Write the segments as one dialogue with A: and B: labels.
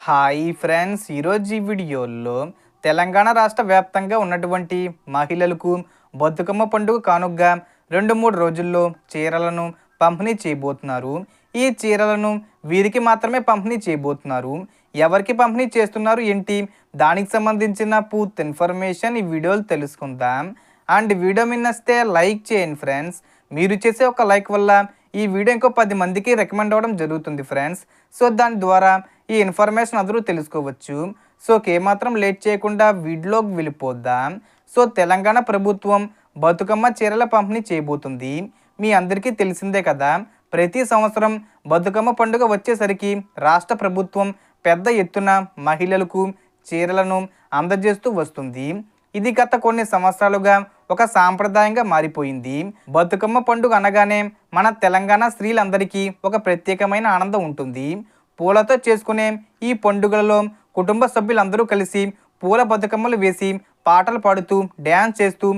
A: Hi friends ఈరోజు ఈ వీడియోలో తెలంగాణ రాష్ట్ర వ్యాప్తంగా ఉన్నటువంటి మహిళలకు బతుకమ్మ పండుగ కానుగ్గా రెండు మూడు రోజుల్లో చీరలను పంపిణీ చేయబోతున్నారు. ఈ చీరలను వీరికి మాత్రమే పంపిణీ చేయబోతున్నారు. ఎవరికి పంపిణీ చేస్తున్నారు ఏంటి? దానికి సంబంధించిన పూర్తి ఇన్ఫర్మేషన్ ఈ వీడియోలు తెలుసుకుందాం. అండ్ వీడియో మిన్నస్తే లైక్ చేయండి ఫ్రెండ్స్. మీరు చేసే ఒక లైక్ వల్ల ఈ వీడియో ఇంకో పది మందికి రికమెండ్ అవ్వడం జరుగుతుంది ఫ్రెండ్స్. సో దాని ద్వారా ఈ ఇన్ఫర్మేషన్ అందరూ తెలుసుకోవచ్చు. సో ఏమాత్రం లేట్ చేయకుండా వీడియోకి వెళ్ళిపోద్దాం. సో తెలంగాణ ప్రభుత్వం బతుకమ్మ చీరల పంపిణీ చేయబోతుంది. మీ అందరికీ తెలిసిందే కదా ప్రతి సంవత్సరం బతుకమ్మ పండుగ వచ్చేసరికి రాష్ట్ర ప్రభుత్వం పెద్ద ఎత్తున మహిళలకు చీరలను అందజేస్తూ వస్తుంది. ఇది గత కొన్ని సంవత్సరాలుగా ఒక సాంప్రదాయంగా మారిపోయింది. బతుకమ్మ పండుగ అనగానే మన తెలంగాణ స్త్రీలందరికీ ఒక ప్రత్యేకమైన ఆనందం ఉంటుంది. పూలతో చేసుకునే ఈ పండుగలలో కుటుంబ సభ్యులందరూ కలిసి పూల బతుకమ్మలు వేసి పాటలు పాడుతూ డ్యాన్స్ చేస్తూ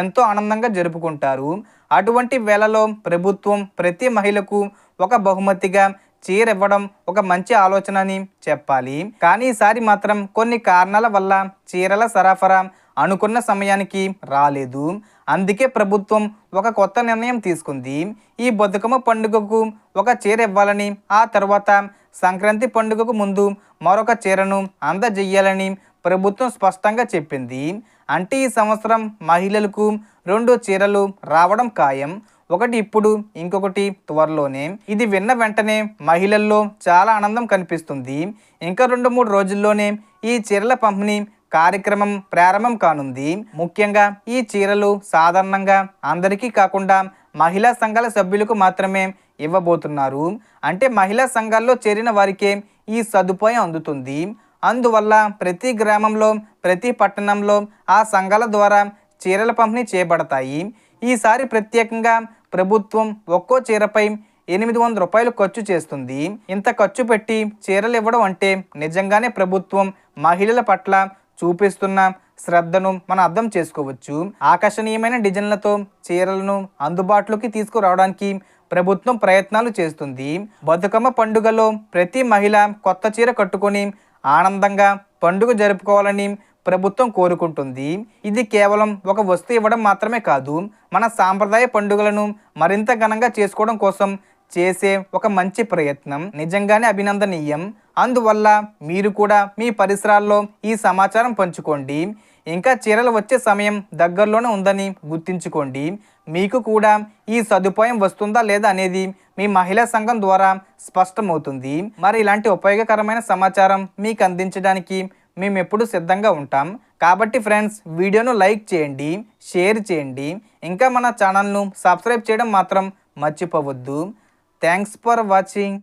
A: ఎంతో ఆనందంగా జరుపుకుంటారు. అటువంటి వేళలో ప్రభుత్వం ప్రతి మహిళకు ఒక బహుమతిగా చీర ఇవ్వడం ఒక మంచి ఆలోచన అని చెప్పాలి. కానీ ఈసారి మాత్రం కొన్ని కారణాల వల్ల చీరల సరఫరా అనుకున్న సమయానికి రాలేదు. అందుకే ప్రభుత్వం ఒక కొత్త నిర్ణయం తీసుకుంది. ఈ బతుకమ్మ పండుగకు ఒక చీర ఇవ్వాలని ఆ తర్వాత సంక్రాంతి పండుగకు ముందు మరొక చీరను అందజేయాలని ప్రభుత్వం స్పష్టంగా చెప్పింది. అంటే ఈ సంవత్సరం మహిళలకు రెండు చీరలు రావడం ఖాయం. ఒకటి ఇప్పుడు ఇంకొకటి త్వరలోనే. ఇది విన్న వెంటనే మహిళల్లో చాలా ఆనందం కనిపిస్తుంది. ఇంకా రెండు మూడు రోజుల్లోనే ఈ చీరల పంపిణీ కార్యక్రమం ప్రారంభం కానుంది. ముఖ్యంగా ఈ చీరలు సాధారణంగా అందరికీ కాకుండా మహిళా సంఘాల సభ్యులకు మాత్రమే ఇవ్వబోతున్నారు. అంటే మహిళా సంఘాల్లో చేరిన వారికే ఈ సదుపాయం అందుతుంది. అందువల్ల ప్రతి గ్రామంలో ప్రతి పట్టణంలో ఆ సంఘాల ద్వారా చీరల పంపిణీ చేయబడతాయి. ఈసారి ప్రత్యేకంగా ప్రభుత్వం ఒక్కో చీరపై ఎనిమిది వందల రూపాయలు ఖర్చు చేస్తుంది. ఇంత ఖర్చు పెట్టి చీరలు ఇవ్వడం అంటే నిజంగానే ప్రభుత్వం మహిళల పట్ల చూపిస్తున్న శ్రద్ధను మనం అర్థం చేసుకోవచ్చు. ఆకర్షణీయమైన డిజైన్లతో చీరలను అందుబాటులోకి తీసుకురావడానికి ప్రభుత్వం ప్రయత్నాలు చేస్తుంది. బతుకమ్మ పండుగలో ప్రతి మహిళ కొత్త చీర కట్టుకొని ఆనందంగా పండుగ జరుపుకోవాలని ప్రభుత్వం కోరుకుంటుంది. ఇది కేవలం ఒక వస్తువు ఇవ్వడం మాత్రమే కాదు మన సాంప్రదాయ పండుగలను మరింత ఘనంగా చేసుకోవడం కోసం చేసే ఒక మంచి ప్రయత్నం. నిజంగానే అభినందనీయం. అందువల్ల మీరు కూడా మీ పరిసరాల్లో ఈ సమాచారం పంచుకోండి. ఇంకా చీరలు వచ్చే సమయం దగ్గరలోనే ఉందని గుర్తుంచుకోండి. మీకు కూడా ఈ సదుపాయం వస్తుందా లేదా అనేది మీ మహిళా సంఘం ద్వారా స్పష్టమవుతుంది. మరి ఇలాంటి ఉపయోగకరమైన సమాచారం మీకు అందించడానికి మేము ఎప్పుడు సిద్ధంగా ఉంటాం. కాబట్టి ఫ్రెండ్స్ వీడియోను లైక్ చేయండి షేర్ చేయండి. ఇంకా మన ఛానల్ను సబ్స్క్రైబ్ చేయడం మాత్రం మర్చిపోవద్దు. Thanks for watching.